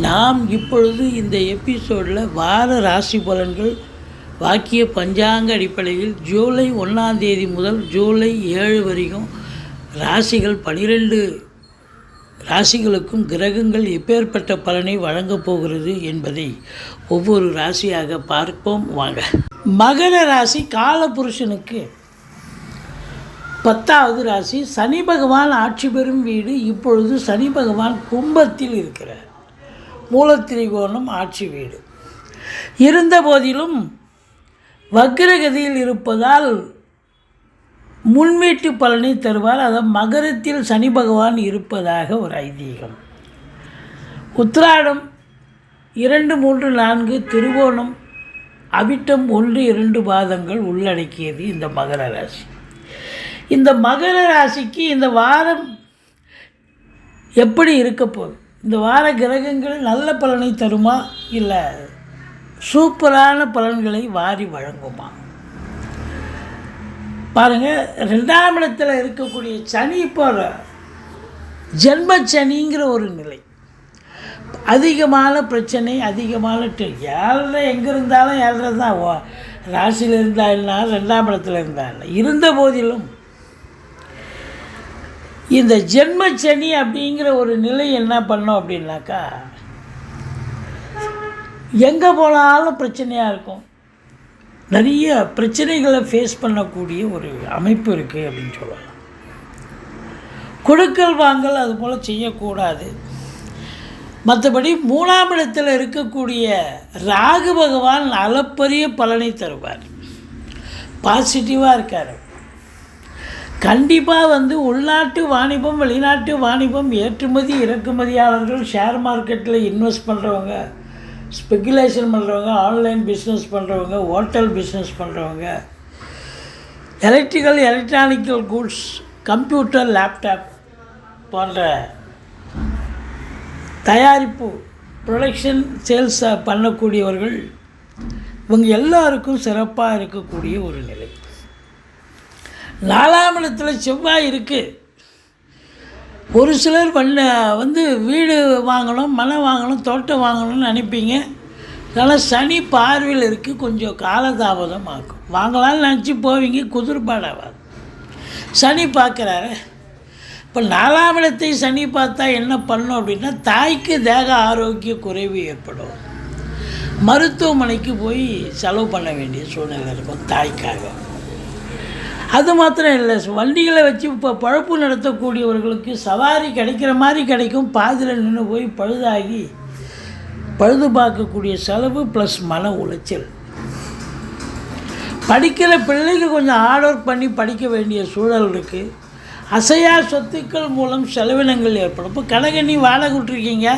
நாம் இப்பொழுது இந்த எபிசோடில் வார ராசி பலன்கள் வாக்கிய பஞ்சாங்க அடிப்படையில் ஜூலை ஒன்றாம் தேதி முதல் ஜூலை ஏழு வரைக்கும் ராசிகள் பனிரெண்டு ராசிகளுக்கும் கிரகங்கள் எப்பேற்பட்ட பலனை வழங்கப் போகிறது என்பதை ஒவ்வொரு ராசியாக பார்ப்போம். வாங்க. மகர ராசி காலபுருஷனுக்கு பத்தாவது ராசி. சனி பகவான் ஆட்சி பெறும் வீடு இப்பொழுது சனி பகவான் கும்பத்தில் இருக்கிறார். மூலத்திரிகோணம் ஆட்சி வீடு. இருந்த போதிலும் வக்ரகதியில் இருப்பதால் முன்வீட்டு பலனை தருவார். அதை மகரத்தில் சனி பகவான் இருப்பதாக ஒரு ஐதீகம். உத்திராடம் இரண்டு மூன்று நான்கு திருவோணம் அவிட்டம் ஒன்று இரண்டு பாதங்கள் உள்ளடக்கியது இந்த மகர ராசி. இந்த மகர ராசிக்கு இந்த வாரம் எப்படி இருக்க போகுது? இந்த வார கிரகங்கள் நல்ல பலனை தருமா? இல்லை சூப்பரான பலன்களை வாரி வழங்குமா? பாருங்கள் ரெண்டாம் இடத்தில் இருக்கக்கூடிய சனி இப்போ ஜென்ம சனிங்கிற ஒரு நிலை. அதிகமான பிரச்சனை அதிகமான டெ- ஏழரை எங்கே இருந்தாலும் ஏழரை தான். ஓ ராசியில் இருந்தால் என்ன? ரெண்டாம் இடத்துல இருந்தா என்ன? இருந்த போதிலும் இந்த ஜென்ம சனி அப்படிங்கிற ஒரு நிலை என்ன பண்ணோம் அப்படின்னாக்கா எங்கே போனாலும் பிரச்சனையாக இருக்கும். நிறைய பிரச்சனைகளை ஃபேஸ் பண்ணக்கூடிய ஒரு அமைப்பு இருக்குது அப்படின்னு சொல்லலாம் கொடுக்கல் வாங்கல் அது போல் செய்யக்கூடாது. மற்றபடி மூணாம் இடத்தில் இருக்கக்கூடிய ராகு பகவான் அளப்பரிய பலனை தருவார். பாசிட்டிவாக இருக்கார். கண்டிப்பாக வந்து உள்நாட்டு வாணிபம் வெளிநாட்டு வாணிபம் ஏற்றுமதி இறக்குமதியாளர்கள் ஷேர் மார்க்கெட்டில் இன்வெஸ்ட் பண்ணுறவங்க ஸ்பெகுலேஷன் பண்ணுறவங்க ஆன்லைன் பிஸ்னஸ் பண்ணுறவங்க ஹோட்டல் பிஸ்னஸ் பண்ணுறவங்க electrical electronical goods computer laptop போன்ற தயாரிப்பு ப்ரொடக்ஷன் சேல்ஸை பண்ணக்கூடியவர்கள் இவங்க எல்லாருக்கும் சிறப்பாக இருக்கக்கூடிய ஒரு நிலை. நாலாம் இடத்துல செவ்வாய் இருக்குது ஒரு சிலர் பண்ண வந்து வீடு வாங்கணும் மலை வாங்கணும் தோட்டம் வாங்கணும்னு நினைப்பீங்க. அதனால் சனி பார்வையில் இருக்குது கொஞ்சம் காலதாமதம் ஆகும். வாங்கலாம்னு நினச்சி போவீங்க குதிர்பாடாகாது சனி பார்க்குறாரு. இப்போ நாலாம் இடத்தை சனி பார்த்தா என்ன பண்ணும் அப்படின்னா தாய்க்கு தேக ஆரோக்கிய குறைவு ஏற்படும். மருத்துவமனைக்கு போய் செலவு பண்ண வேண்டிய சூழ்நிலை இருக்கும் தாய்க்காக. அது மாத்திரம் இல்லை. வண்டிகளை வச்சு இப்போ பழப்பு நடத்தக்கூடியவர்களுக்கு சவாரி கிடைக்கிற மாதிரி கிடைக்கும். பாதியில் நின்று போய் பழுதாகி பழுது பார்க்கக்கூடிய செலவு ப்ளஸ் மன உளைச்சல். படிக்கிற பிள்ளைக்கு கொஞ்சம் ஹார்ட் ஒர்க் பண்ணி படிக்க வேண்டிய சூழல் இருக்குது அசையா சொத்துக்கள் மூலம் செலவினங்கள் ஏற்படும். இப்போ கடைகண்ணி வாடகை விட்டுருக்கீங்க.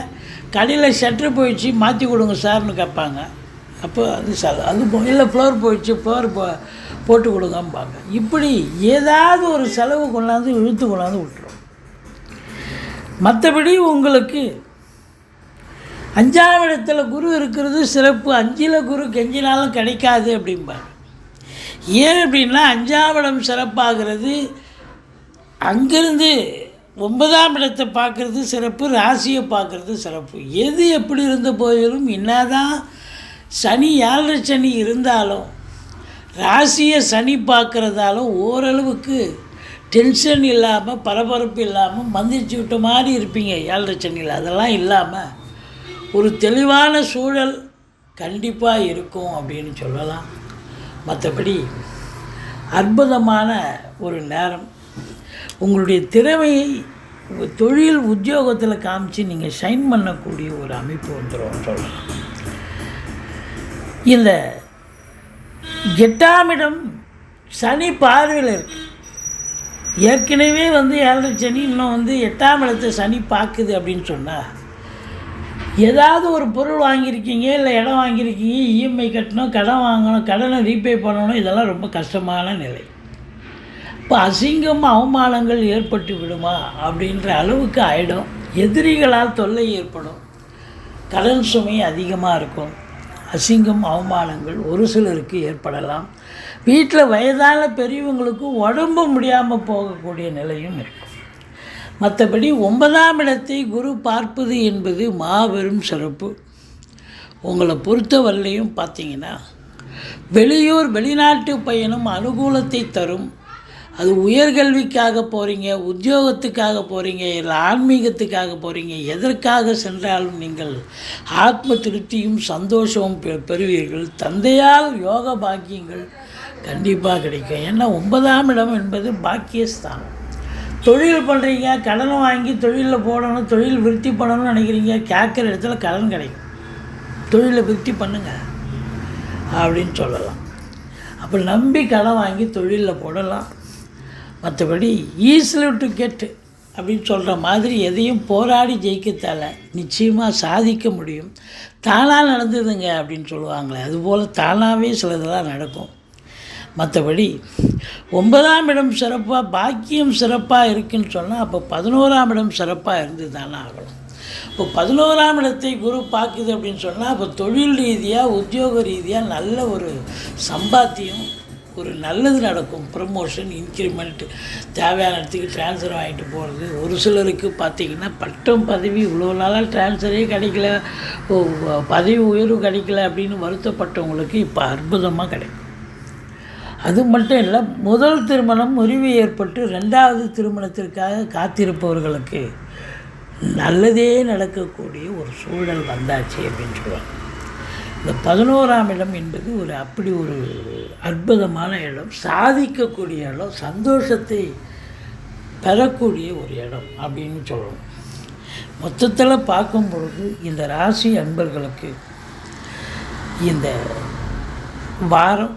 கடையில் ஷட்ரு போயிடுச்சு மாற்றி கொடுங்க சார்னு கேட்பாங்க. அப்போ அது செலவு அது இல்லை ஃப்ளோர் போயிடுச்சு ஃப்ளோர் போ போட்டு கொடுக்காம்பாங்க. இப்படி ஏதாவது ஒரு செலவு கொண்டாந்து இழுத்து கொண்டாந்து விட்டுரும். மற்றபடி உங்களுக்கு அஞ்சாம் இடத்துல குரு இருக்கிறது சிறப்பு. அஞ்சில் குரு கெஞ்சினாலும் கிடைக்காது அப்படிம்பாங்க. ஏன் அப்படின்னா அஞ்சாம் இடம் சிறப்பாகிறது. அங்கேருந்து ஒன்பதாம் இடத்தை பார்க்குறது சிறப்பு ராசியை பார்க்குறது சிறப்பு. எது எப்படி இருந்த போதிலும் என்னதான் சனி ஏழரை சனி இருந்தாலும் ராசியை சனி பார்க்குறதாலும் ஓரளவுக்கு டென்ஷன் இல்லாமல் பரபரப்பு இல்லாமல் மந்திரிச்சு விட்ட மாதிரி இருப்பீங்க. ஏழரை சனியில். அதெல்லாம் இல்லாமல் ஒரு தெளிவான சூழல் கண்டிப்பாக இருக்கும் அப்படின்னு சொல்லலாம். மற்றபடி அற்புதமான ஒரு நேரம். உங்களுடைய திறமையை தொழில் உத்தியோகத்தில் காமிச்சு நீங்கள் ஷைன் பண்ணக்கூடிய ஒரு அமைப்பு வந்துடும் சொல்லலாம். இந்த எட்டாம் இடம் சனி பார்வையில் இருக்கு. ஏற்கனவே வந்து ஏழரை சனி இன்னும் வந்து எட்டாம் இடத்தை சனி பார்க்குது அப்படின்னு சொன்னால் ஏதாவது ஒரு பொருள் வாங்கியிருக்கீங்க இல்லை இடம் வாங்கியிருக்கீங்க இஎம்ஐ கட்டணும் கடன் வாங்கணும் கடனை ரீபே பண்ணணும் இதெல்லாம் ரொம்ப கஷ்டமான நிலை. இப்போ அசிங்கம் அவமானங்கள் ஏற்பட்டு விடுமா அப்படின்ற அளவுக்கு ஆகிடும் எதிரிகளால் தொல்லை ஏற்படும். கடன் சுமை அதிகமாக இருக்கும். அசிங்கம் அவமானங்கள் ஒரு சிலருக்கு ஏற்படலாம். வீட்டில் வயதான பெரியவங்களுக்கு உடம்பு முடியாமல் போகக்கூடிய நிலையும் இருக்கும். மற்றபடி ஒன்பதாம் இடத்தை குரு பார்ப்பது என்பது மாபெரும் சிறப்பு. உங்களை பொறுத்தவரையிலையும் பார்த்தீங்கன்னா வெளியூர் வெளிநாட்டு பயணம் அனுகூலத்தை தரும். அது உயர்கல்விக்காக போகிறீங்க உத்தியோகத்துக்காக போகிறீங்க இல்லை ஆன்மீகத்துக்காக போகிறீங்க எதற்காக சென்றாலும் நீங்கள் ஆத்ம திருப்தியும் சந்தோஷமும் பெ பெறுவீர்கள். தந்தையால் யோக பாக்கியங்கள் கண்டிப்பாக கிடைக்கும். ஏன்னா ஒன்பதாம் இடம் என்பது பாக்கியஸ்தானம். தொழில் பண்ணுறீங்க கடன் வாங்கி தொழிலில் போடணும் தொழில் விருத்தி பண்ணணும்னு நினைக்கிறீங்க கேட்குற இடத்துல கடன் கிடைக்கும். தொழிலை விருத்தி பண்ணுங்கள் அப்படின்னு சொல்லலாம். அப்போ நம்பி கடன் வாங்கி தொழிலில் போடலாம். மற்றபடி ஈஸில் டு கெட்டு அப்படின்னு சொல்கிற மாதிரி எதையும் போராடி ஜெயிக்கத்தால நிச்சயமாக சாதிக்க முடியும். தானாக நடந்ததுங்க அப்படின்னு சொல்லுவாங்களே அதுபோல் தானாகவே சிலதெல்லாம் நடக்கும். மற்றபடி ஒன்பதாம் இடம் சிறப்பாக பாக்கியம் சிறப்பாக இருக்குன்னு சொன்னால் அப்போ பதினோராம் இடம் சிறப்பாக இருந்து தானே ஆகணும். இப்போ பதினோராம் இடத்தை குரு பார்க்குது அப்படின்னு சொன்னால் அப்போ தொழில் ரீதியாக உத்தியோக ரீதியாக நல்ல ஒரு சம்பாத்தியம் ஒரு நல்லது நடக்கும். ப்ரமோஷன் இன்க்ரிமெண்ட் தேவையான இடத்துக்கு ட்ரான்ஸ்ஃபர் வாங்கிட்டு போகிறது ஒரு சிலருக்கு பார்த்திங்கன்னா பட்டம் பதவி இவ்வளோ நாளாக ட்ரான்ஸ்ஃபரே கிடைக்கல. பதவி உயர்வு கிடைக்கல அப்படின்னு வருத்தப்பட்டவங்களுக்கு இப்போ அற்புதமாக கிடைக்கும். அது மட்டும் இல்லை முதல் திருமணம் முறிவு ஏற்பட்டு ரெண்டாவது திருமணத்திற்காக காத்திருப்பவர்களுக்கு நல்லதே நடக்கக்கூடிய ஒரு சூழல் வந்தாச்சு அப்படின்னு சொல்லுவாங்க. இந்த பதினோராம் இடம் என்பது ஒரு அப்படி ஒரு அற்புதமான இடம். சாதிக்கக்கூடிய இடம் சந்தோஷத்தை பெறக்கூடிய ஒரு இடம் அப்படின்னு சொல்லணும். மொத்தத்தில் பார்க்கும் பொழுது இந்த ராசி அன்பர்களுக்கு இந்த வாரம்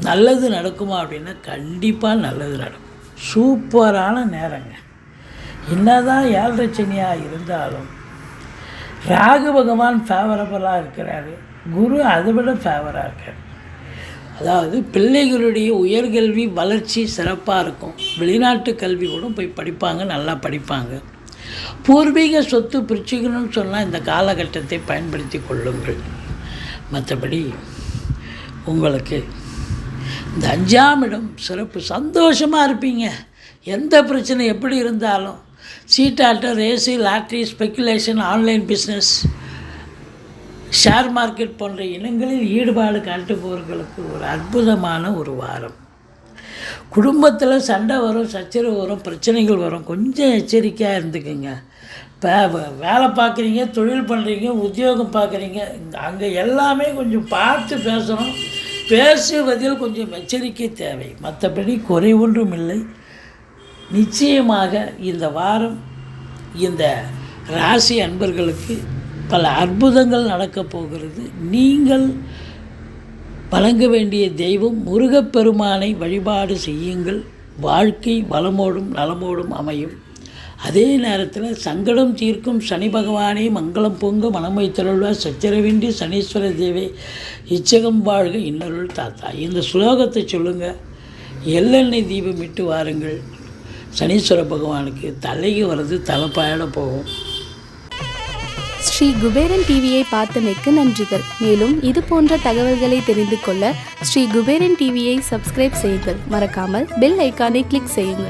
நல்லது நடக்குமா அப்படின்னா கண்டிப்பாக நல்லது நடக்கும். சூப்பரான நேரங்க. என்னதான் ஏழரை சனியாக இருந்தாலும் ராகு பகவான் ஃபேவரபுளாக இருக்கிறாரு. குரு அதை விட ஃபேவராக இருக்கார். அதாவது பிள்ளைகளுடைய உயர்கல்வி வளர்ச்சி சிறப்பாக இருக்கும். வெளிநாட்டு கல்வி கூட போய் படிப்பாங்க நல்லா படிப்பாங்க. பூர்வீக சொத்து பிரிச்சுக்கணும்னு சொன்னால் இந்த காலகட்டத்தை பயன்படுத்தி கொள்ளுங்கள். மற்றபடி உங்களுக்கு இந்த அஞ்சாம் இடம் சிறப்பு. சந்தோஷமாக இருப்பீங்க. எந்த பிரச்சனை எப்படி இருந்தாலும் சீட்டாட்டம் race lottery speculation online business share market போன்ற இனங்களில் ஈடுபாடு காட்டுபவர்களுக்கு ஒரு அற்புதமான ஒரு வாரம். குடும்பத்தில் சண்டை வரும் சச்சரவு வரும் பிரச்சனைகள் வரும். கொஞ்சம் எச்சரிக்கையாக இருந்துக்குங்க. இப்போ வேலை பார்க்குறீங்க தொழில் பண்ணுறீங்க உத்தியோகம் பார்க்குறீங்க அங்கே எல்லாமே கொஞ்சம் பார்த்து பேசணும். பேசுவதில் கொஞ்சம் எச்சரிக்கை தேவை. மற்றபடி குறை ஒன்றும் இல்லை. நிச்சயமாக இந்த வாரம் இந்த ராசி அன்பர்களுக்கு பல அற்புதங்கள் நடக்கப் போகிறது. நீங்கள் வழங்க வேண்டிய தெய்வம் முருகப்பெருமானை வழிபாடு செய்யுங்கள். வாழ்க்கை வளமோடும் நலமோடும் அமையும். அதே நேரத்தில் சங்கடம் தீர்க்கும் சனி பகவானே மங்களம் பொங்க மனமை தருள்வார். சச்சரவின்றி சனீஸ்வர தேவை இச்சகம் வாழ்க இன்னருள் தாத்தா. இந்த ஸ்லோகத்தை சொல்லுங்கள் எள்ளெண்ணெய் தீபம் இட்டு வாருங்கள். சனீஸ்வர பகவானுக்கு தலைக்கு வர்றது தலைப்பாயிட போகும். ஸ்ரீ குபேரன் டிவியை பார்த்தமைக்கு நன்றிகள். மேலும் இது போன்ற தகவல்களை தெரிந்து கொள்ள ஸ்ரீ குபேரன் டிவியை சப்ஸ்கிரைப் செய்யுங்கள். மறக்காமல் பெல் ஐக்கானை கிளிக் செய்யுங்கள்.